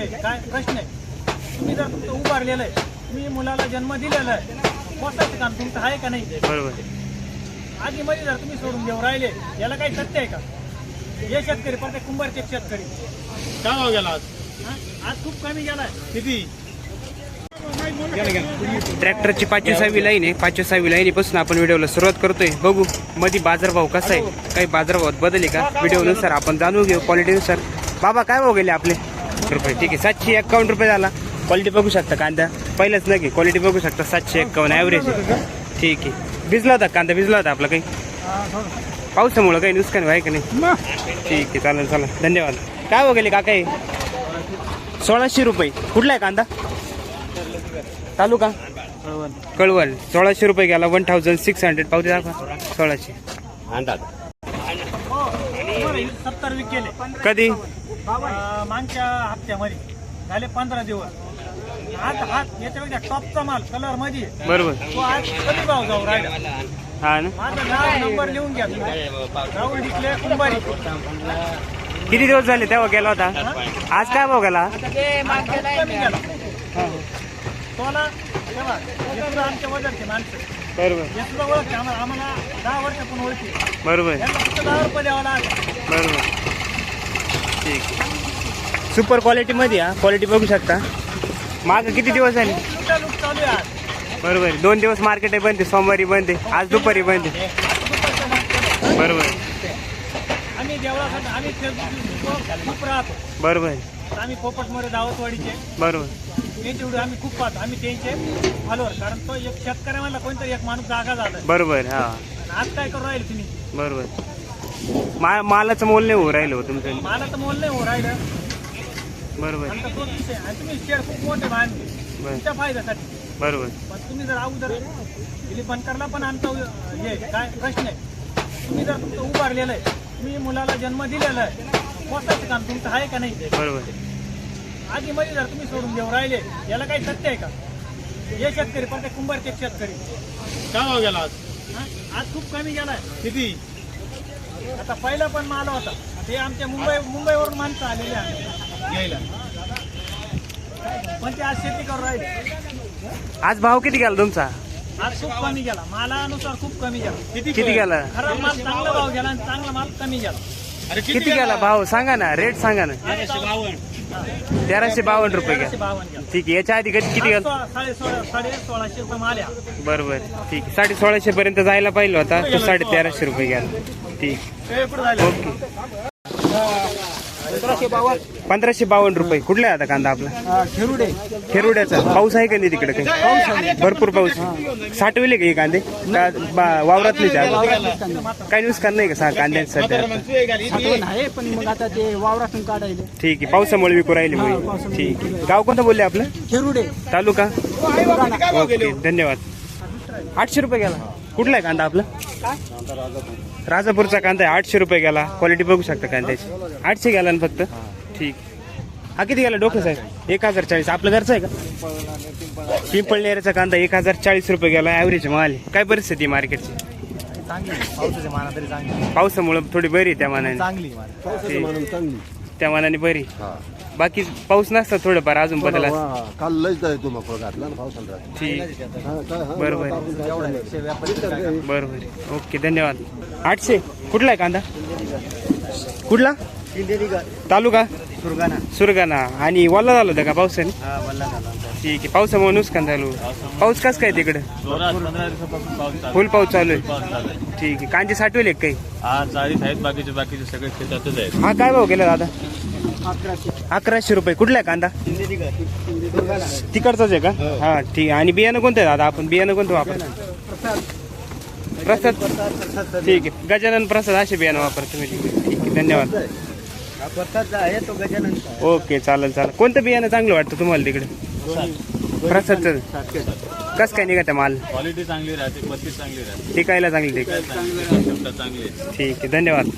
हे काय प्रश्न आहे? तुम्ही जर तुमचं उभारलेलं आहे तुम्ही मुलाला जन्म दिलेला आहे पोसायचं काम तुमचं आहे का नाही? बरोबर. आधी मध्ये जर तुम्ही सोडून देऊ राहिले याला काही सत्य आहे का? हे शेतकरी पण ते कुंभारचे शेतकरी. काय भाव गेला आज? हा? आज खूप कमी गेलाय किती? ट्रॅक्टरची पाचवी सहावी लाईन आहे. पाचवी सहावी लाईनीपासून आपण व्हिडिओला सुरुवात करतोय. बघू मध्ये बाजारभाव कसा आहे? काही बाजारभावात बदल आहे का? व्हिडिओनुसार आपण जाणून घेऊ क्वालिटीनुसार बाबा काय भाव गेले आपले? रुपये. ठीक आहे सातशे एक्कावन्न रुपये झाला. क्वालिटी बघू शकता कांदा. पहिलंच नाही क्वालिटी बघू शकता सातशे एक्कावन्न ॲव्हरेज ठीक आहे. भिजला होता कांदा भिजला होता आपला काही? पावसामुळं काही नुकसान आहे का नाही? ठीक आहे चालेल चालेल. धन्यवाद. काय भाव गेले काका हे? सोळाशे रुपये. कुठला आहे कांदा? तालुका? कळवल सोळाशे रुपये गेला. वन थाउजंड सिक्स हंड्रेड पावती दाखवा. सोळाशे. कधी? मागच्या हप्त्यामध्ये झाले पंधरा दिवस. आज हात याच्यापेक्षा टॉपचा माल कलरमध्ये. बरोबर. तो आज कमी भाव जाऊ राहिला. हा ना? माझं नाव नंबर लिहून घ्या तुम्ही. राहुल डिकले कुंभारी. किती दिवस झाले तेव्हा गेला होता? आज काय भाव गेला? कमी गेला. तोला तेव्हा हे सुद्धा आमच्या वजनचे माणसं. बरोबर. हे सुद्धा ओळखते आम्हाला आम्हाला दहा वर्षापून ओळखी. बरोबर. यांना फक्त दहा रुपये द्यावा लागेल. बरोबर. ठीक सुपर क्वालिटी मध्ये हा. क्वालिटी बघू शकता. माग किती दिवस झाले? चालू आहे बरोबर. दोन दिवस मार्केट आहे बंद आहे. सोमवारी बंद आहे. आज दुपारी आहे. मार्केट. बरोबर. आम्ही देवळासाठी आम्ही फेसबुक खूप राहतो बरोबर. आम्ही पोपटमध्ये दावतवाडीचे बरोबर. त्यांचे व्हिडिओ आम्ही खूप पाहतो आम्ही त्यांचे फॉलोअर कारण तो एक शेतकऱ्याला कोणतरी एक माणूस जागा झाला बरोबर हा. आज काय करू राहील तुम्ही? बरोबर. मा मालाचं मोल नाही होऊ राहिलं हो तुमचं. मला तर मोल नाही हो राहिलं. बरोबर. आमचा तोच विषय आहे. आणि तुम्ही शेअर खूप मोठे बांधले तुमच्या फायद्यासाठी. बरोबर. पण तुम्ही जर अगोदर दिलीप बनकरला पण आमचा हे काय प्रश्न आहे. तुम्ही जर तुमचं उभारलेलं आहे तुम्ही मुलाला जन्म दिलेला आहे पोसायचं काम तुमचं आहे का नाही? बरोबर. आधी मध्ये जर तुम्ही सोडून देऊ राहिले याला काही सत्य आहे का? हे शेतकरी पण ते कुंभारचे शेतकरी. काय भाव गेला आज? हा? आज खूप कमी गेलाय. किती? आता पहिला पण माल होता ते आमच्या मुंबई मुंबईवरून माणसं आलेली आहे घ्यायला पण ते आज शेती करू राहिले आज भाव किती गेला तुमचा आज खूप कमी गेला मालानुसार खूप कमी गेला किती किती गेला खराब माल चांगला भाव गेला आणि चांगला माल कमी गेला अरे किती गेला भाव सांगा ना रेट सांगा ना तेराशे बावन्न रुपये गेला ठीक आहे याच्या आधी कधी किती रुपये माल आहे. बरोबर. ठीक आहे साडे सोळाशे पर्यंत जायला पाहिजे होता तो साडे तेराशे रुपये गेला ठीक. ओके. पंधराशे बावन्न. रुपये. कुठला आहे आता कांदा आपला? खेरुडे. खेरुड्याचा. पाऊस आहे का नाही तिकडे काही? भरपूर पाऊस. साठवले का हे कांदे? का बा- वावरातले काही नुकसान नाही का सा कांद्यांचं सध्या? आहे पण मग आता ते वावरातून काढायले. ठीक आहे. पावसामुळे विकू राहिले मग ठीक आहे. गाव कोणतं बोलले आपलं? खेरुडे. तालुका? ओके धन्यवाद. आठशे रुपये गेला. कुठला आहे कांदा आपला? राजापूरचा कांदा आहे आठशे रुपये गेला. क्वालिटी बघू शकता कांद्याची. आठशे गेला ना फक्त? ठीक. हा किती गेला डोकं साहेब? एक हजार चाळीस. आपलं घरचं आहे का? पिंपळनेरचा कांदा एक हजार चाळीस रुपये गेला. ॲव्हरेज माल. काय परिस्थिती आहे मार्केटची पावसामुळे थोडी बरी आहे त्या मानाने. त्या मानाने बरी बाकी पाऊस नसता थोडंफार अजून बदल असतं. काल लयच तू मग घातला ना पावसाला. ठीक. हा, काय, हा, बरोबर आपण काय करणार? बरोबर ओके धन्यवाद. आठशे कुठला आहे कांदा? कुठला? तालुका? सुरगाणा. सुरगाणा. आणि वल्ला झालं होतं का पावसाने? हा वल्ला झाला ठीक आहे पावसामुळे नुकसान झालं. पाऊस कस काय तिकडे? पंधरा दिवसापासून पाऊस चालू फुल पाऊस चालू आहे. पाऊस चालू आहे ठीक आहे कांदे साठवले काही? आज चाळीस आहेत बाकीचे बाकीचे सगळे शेतातच आहेत. हा काय भाव गेला दादा? अकराशे रुपये. कुठला आहे कांदा? तिकडचाच आहे का? हा ठीक. आहे आणि बियाणं कोणतं आहे दादा? आपण बियाणं कोणतं वापर प्रसाद. ठीक आहे. गजानन प्रसाद असे बियाणं वापरतो तुम्ही ठीक आहे. धन्यवाद आहे. तो गजानन ओके चालेल चालेल. कोणतं बियाणं चांगलं वाटतं तुम्हाला तिकडे? प्रसादचं. कसं काय निघतं माल? क्वालिटी चांगली राहते पत्ती चांगली राहते. टिकायला चांगली ठीक आहे. ठीक आहे. धन्यवाद.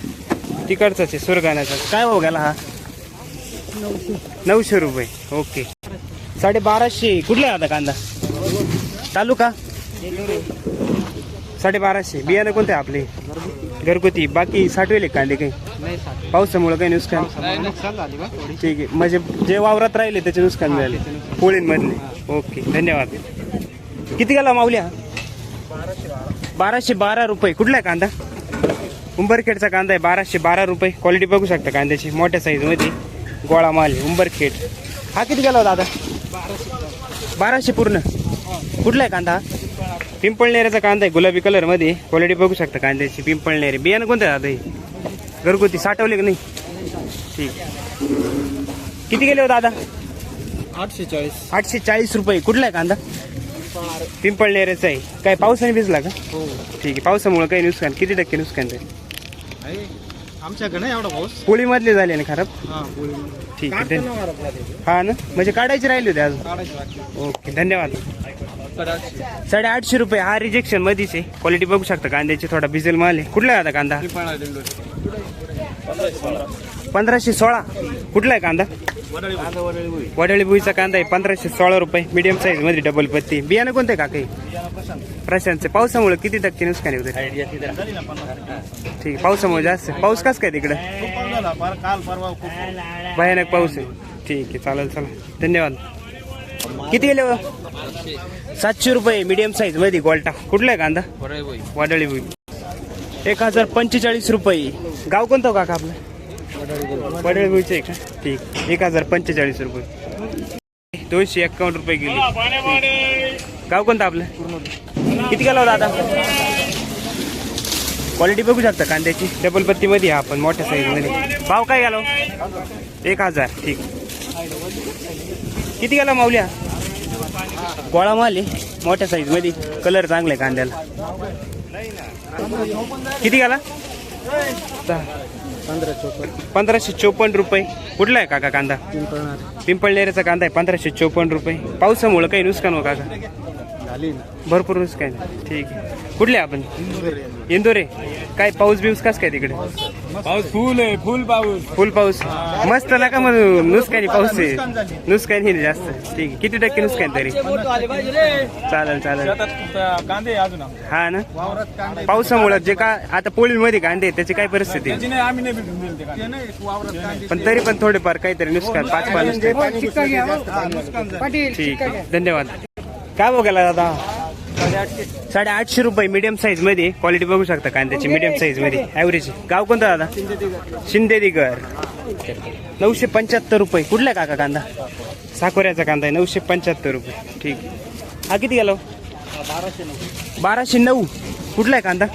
तिकडचाच आहे सुरगाण्याचा. काय भाव गेला हा? नऊशे रुपये. ओके. साडे बाराशे कुठला आहे आता कांदा? तालुका? साडे बाराशे बियाणं कोणते आपले? घरगुती. बाकी साठवेले कांदे काही? पावसामुळे काही नुकसान? ठीक आहे. म्हणजे जे वावरात राहिले त्याचे नुकसान झाले. पोळींमधले. ओके. धन्यवाद. किती गेला माऊल्या? बाराशे बारा रुपये. कुठला आहे कांदा? उंबरखेडचा कांदा आहे. बाराशे बारा रुपये. क्वालिटी बघू शकता कांद्याची. मोठ्या साईजमध्ये गोळा माल आहे, उंबरखेड. हा किती गेला हो दादा बाराशे पूर्ण. कुठला आहे कांदा? पिंपळनेऱ्याचा कांदा आहे गुलाबी कलरमध्ये क्वालिटी बघू शकता कांद्याची पिंपळनेरे बियाणं कोणतं आहे दादा हे? घरगुती साठवले का नाही? ठीक. किती गेले हो दादा आठशे चाळीस. आठशे चाळीस रुपये. कुठला आहे कांदा? पिंपळनेऱ्याचा आहे. काय पावसाने भिजला का? हो. ठीक आहे पावसामुळे काही नुकसान. किती टक्के नुकसान ते आमच्याकडे नाही एवढा पाऊस? पोळीमधले झाले ना खराब? हा ठीक आहे धन्य- हा ना? म्हणजे काढायचे राहिले होते अजून? ओके धन्यवाद. साडे आठशे रुपये. हा रिजेक्शन मध्येच आहे. क्वालिटी बघू शकता कांद्याची थोडा भिजेल माल आहे. कुठला आहे आता कांदा? पंधराशे सोळा. कुठला आहे कांदा? वडाळी बुईचा कांदा आहे पंधराशे सोळा रुपये. मिडियम साईजमध्ये डबल पत्ती. बियाणं कोणते का काही प्रशांतचे. पावसामुळे किती टक्के नुकसान आहे ठीक आहे पावसामुळे जास्त. पाऊस कस काय तिकडं? भयानक पाऊस आहे. ठीक आहे चालेल चला. धन्यवाद. किती गेले सातशे रुपये मिडियम साईजमध्ये गोल्टा. कुठला आहे कांदा? वडाळी भुई एक हजार पंचेचाळीस रुपये. गाव कोणतं हो काका आपलं? वडळी आहे का ठीक. एक हजार पंचेचाळीस रुपये. दोनशे एक्कावन्न रुपये गेले गाव कोणतं आपलं? किती गेला होता आता? क्वालिटी बघू शकता कांद्याची. डबल पत्तीमध्ये आपण मोठ्या साईजमध्ये भाव काय गेलो एक हजार. ठीक. किती गेला माऊल्या? गोळा माल आहे मोठ्या साईजमध्ये कलर चांगला आहे कांद्याला. किती गेला? दहा. पंधराशे चोपन्न रुपये. कुठला आहे काका कांदा? पिंपळनेरचा कांदा आहे पंधराशे चोपन्न रुपये. पावसामुळं काही नुकसान हो काका? भरपूर नुकसान. ठीक आहे. कुठले आपण? इंदोरे? काय पाऊस बिऊस कस काय तिकडे? पाऊस फुल आहे फुल पाऊस. फुल पाऊस. मस्त नका मग नुसकानी पाऊस आहे? नुसकानी नाही जास्त. ठीक आहे. किती टक्के नुकसान तरी? चालेल चालेल. कांदे अजून? हा ना? पावसामुळे जे का आता पोळीमध्ये कांदे त्याची काय परिस्थिती? पण तरी पण थोडेफार काहीतरी नुकसान पाच पाच. ठीक आहे. धन्यवाद. काय बघायला दादा? साडे आठशे रुपये मीडियम साईजमध्ये क्वालिटी बघू शकता कांद्याची मीडियम साईजमध्ये. ऍव्हरेज गाव कोणतं दादा? शिंदेदिगर. नऊशे पंच्याहत्तर रुपये. कुठला आहे काका कांदा? साकोऱ्याचा कांदा आहे. नऊशे पंच्याहत्तर रुपये. ठीक आहे. हा किती गेलो बाराशे नऊ. कुठला आहे कांदा?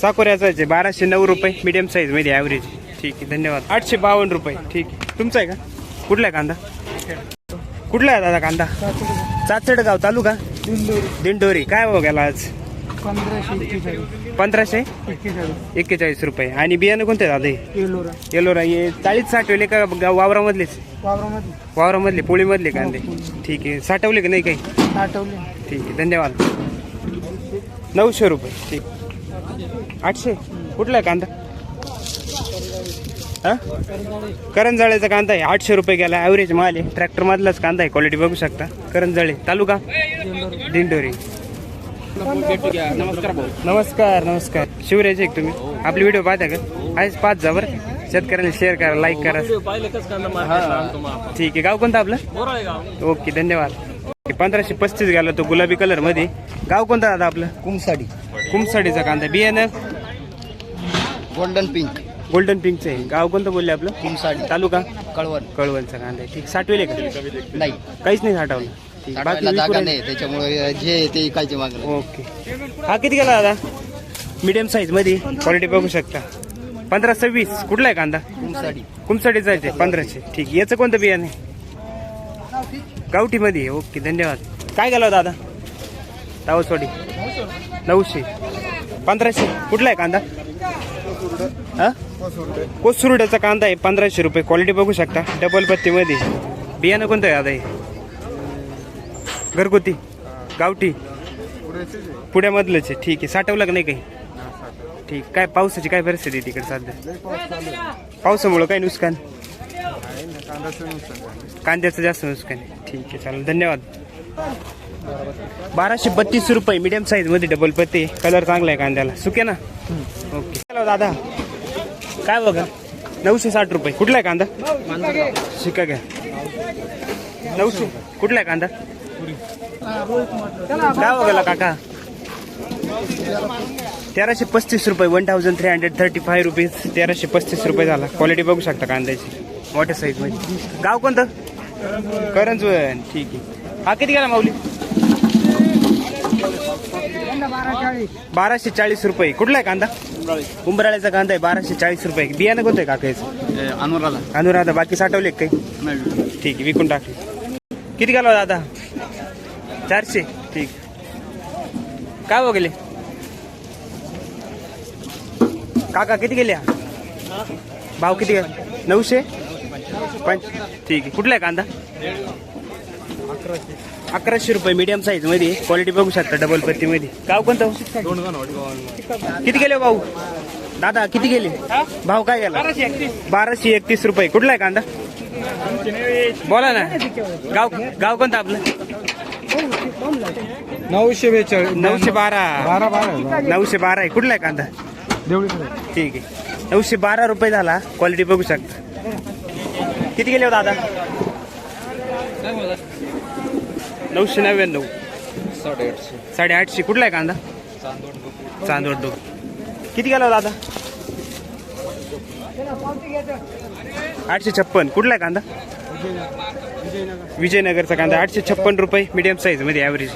साकोऱ्याचा आहे. बाराशे नऊ रुपये. मीडियम साईजमध्ये ऍव्हरेज ठीक आहे. धन्यवाद. आठशे बावन्न रुपये. ठीक आहे. तुमचा आहे का? कुठला आहे कांदा? कुठला आहे दादा कांदा? चाचडगाव तालुका? दिंडोरी. काय गेला आज? पंधराशे एक्केचाळीस. रुपये. आणि बियाणं कोणते दादा? हे येलोरा. हे चाळीस साठवले का गाव- वावरामधलेच? वावरामधले. पोळीमधले कांदे ठीक आहे. साठवले का नाही काही? ठीक आहे. धन्यवाद. नऊशे रुपये. ठीक. आठशे? कुठला आहे कांदा? हा? करंजाळेचा कांदा आहे. आठशे रुपये गेला. ॲव्हरेज माल आहे. ट्रॅक्टर मधलाच कांदा आहे. क्वालिटी बघू शकता. करंजाळे. तालुका? दिंडोरी. नमस्कार नमस्कार. शिवराज एक तुम्ही. आपली व्हिडिओ पाहता का? आहेच पाच जा बरं शेतकऱ्यांना शेअर करा लाईक करा. ठीक आहे. गाव कोणतं आपलं? ओके धन्यवाद. पंधराशे पस्तीस गेला तो गुलाबी कलरमध्ये. गाव कोणतं दादा आपलं? कुमसाडी. कुमसाडीचा कांदा. बियाणं गोल्डन पिंक गोल्डन पिंकचं आहे. गाव कोणतं बोलले आपलं? कुमसाडी. तालुका? कळवण. कळवणचा कांदा ठीक. साठवेले का? नाही. काहीच नाही साठवलं. ठीक बाकी साठवायला जागा विकून- नाही त्याच्यामुळे जे ते इकायचे मागणं ओके. हा किती गेला दादा? मीडियम साईजमध्ये. क्वालिटी बघू शकता. पंधरा सव्वीस. कुठला आहे कांदा? कुमसाडी. कुमसाडीचा आहे पंधराशे. ठीक याचं कोणतं बियाणे? गावठी मध्ये ओके धन्यवाद. काय गेला दादा? तावसवाडी नऊशे. पंधराशे. कुठला आहे कांदा? हा? कोसुरड्याचा कांदा आहे पंधराशे रुपये. क्वालिटी बघू शकता. डबल पत्तीमध्ये. बियाणं कोणतं आहे दादा हे? घरगुती? गावठी? पुण्यामधलंच. आहे ठीक आहे. साठवलं का नाही काही? ठीक. काय पावसाची काय परिस्थिती आहे तिकडे सध्या? पावसामुळं काय नुकसान? कांद्याचं जास्त नुकसान आहे. ठीक आहे. चालेल. धन्यवाद. बाराशे बत्तीस रुपये मिडियम साईजमध्ये डबल पत्ते. कलर चांगला आहे कांद्याला. सुके ना? ओके. चला हो, दादा. काय बघा? नऊशे साठ रुपये. कुठला आहे कांदा? शिका घ्या नऊशे. कुठला आहे कांदा? काय बघायला काका. तेराशे पस्तीस रुपये one thousand three hundred thirty five rupees तेराशे पस्तीस रुपये झाला. क्वालिटी बघू शकता कांद्याची. मोठ्या साईजमध्ये. गाव कोणतं? करंजवन ठीक आहे. हा किती गेला माऊली? बाराशे चाळीस रुपये. कुठला आहे कांदा? उंबराळ्याचा कांदा आहे बाराशे चाळीस रुपये. बियाणं कोणतं आहे काका याचं? अनुराला अनुराधा. बाकी साठवले काही? ठीक आहे विकून टाकले. किती गेला दादा? चारशे. ठीक. काय बघले काका किती गेल्या? भाव किती गेला? नऊशे? पंच ठीक. आहे कुठला आहे कांदा? अकराशे रुपये मीडियम साईजमध्ये. क्वालिटी बघू शकता डबल पत्ती मध्ये. गाव कोणतं? किती गेले भाऊ? दादा किती गेले? भाव काय गेला? बाराशे एकतीस रुपये. कुठला आहे कांदा? बोला ना. गाव गाव कोणतं आपलं? नऊशे बेचाळीस नऊशे बारा. बारा बारा. नऊशे बारा आहे. कुठला आहे कांदा? देवळी ठीक आहे. नऊशे बारा रुपये झाला. क्वालिटी बघू शकता. किती गेले हो दादा? नऊशे नव्याण्णव. साडेआठशे. कुठला आहे कांदा? चांदोड दो किती गेला हो दादा? आठशे छप्पन. कुठला आहे कांदा? विजयनगरचा कांदा आठशे छप्पन रुपये मीडियम साईजमध्ये ॲव्हरेज